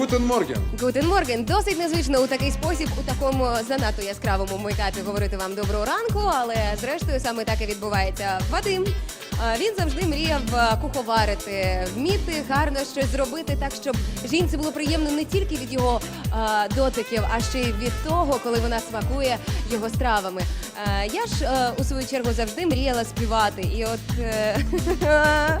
Гутен Морген. Гутен Морген. Досить незвично у такий спосіб, у такому занадто яскравому мейкапі говорити вам доброго ранку, але зрештою саме так і відбувається. Вадим. Він завжди мріяв куховарити, вміти гарно щось зробити так, щоб жінці було приємно не тільки від його а, дотиків, а ще й від того, коли вона смакує його стравами. А, Я ж а, у свою чергу завжди мріяла співати. І от е,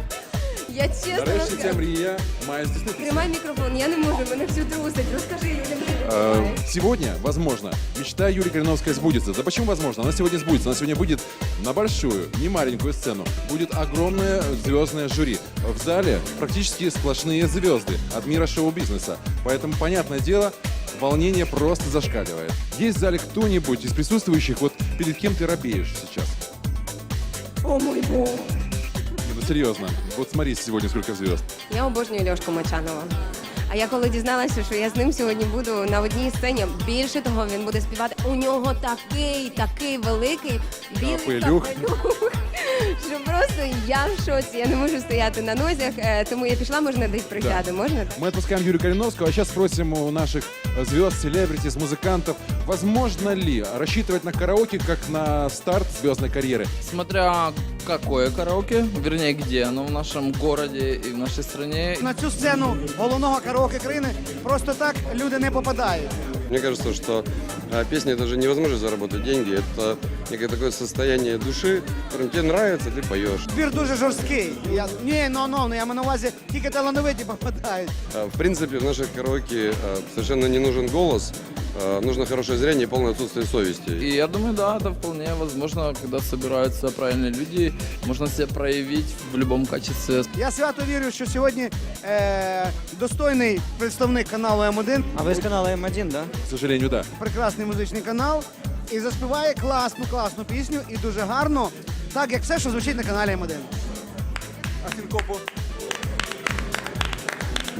я чесно вам Нарешті ця скажу. мрія має здійснитися. Тримай мікрофон, я не можу, мене всю трусить. Розкажи людям, що Э, відбувається. Сегодня, возможно, мечта Юлии Калиновской сбудется. Да почему возможно? Она сегодня сбудется. Она сегодня будет на большую, не маленькую сцену. Будет огромное звездное жюри. В зале практически сплошные звезды от мира шоу-бизнеса. Поэтому, понятное дело, волнение просто зашкаливает. Есть в зале кто-нибудь из присутствующих, вот перед кем ты робеешь сейчас? О мой Бог. Ну, серйозно, от смотри сьогодні скільки зв'язок. Я обожнюю Льошку Мочанова. А я коли дізналася, що я з ним сьогодні буду на одній сцені, більше того, він буде співати. У нього такий, такий великий білий Капелюх. капелюх, що просто я в шоці. Я не можу стояти на нозях, е, тому я пішла, можна десь присяду. Можна? Мы отпускаем Юрию Калиновского, а сейчас спросим у наших э, звезд, селебритис, музыкантов, возможно ли рассчитывать на караоке как на старт звездной карьеры? Смотря какое караоке, вернее где оно в нашем городе и в нашей стране. На цю сцену головного караоке країни просто так люди не попадають. Мне кажется, что а, песня это же невозможно заработать деньги. Это некое такое состояние души, которым тебе нравится, ты поешь. Збір дуже жорсткий. Я ні, ну ну, ну я маю на увазі, тільки талановиті попадають. А, В принципе, в наших караоке а, совершенно не нужен голос, а, нужно хорошее зрение и полное отсутствие совести. И я думаю, да, это вполне возможно, когда собираются правильные люди, можно себя проявить в любом качестве. Я свято вірю, що сьогодні е, достойний представник каналу М1, А ви з каналу М1, да? К сожалению, да. прекрасний музичний канал, і заспіває класну, класну пісню і дуже гарно, так як все, що звучить на каналі М1.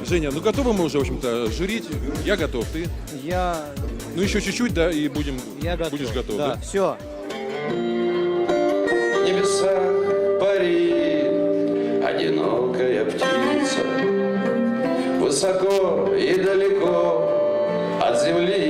Женя, ну готовы мы уже, в общем-то, журить. Я готов, ты? Я, Ну еще чуть-чуть, да, и будем, я готов. будешь готов, да? да? Все. небесах парит одинокая птица Высоко и далеко от земли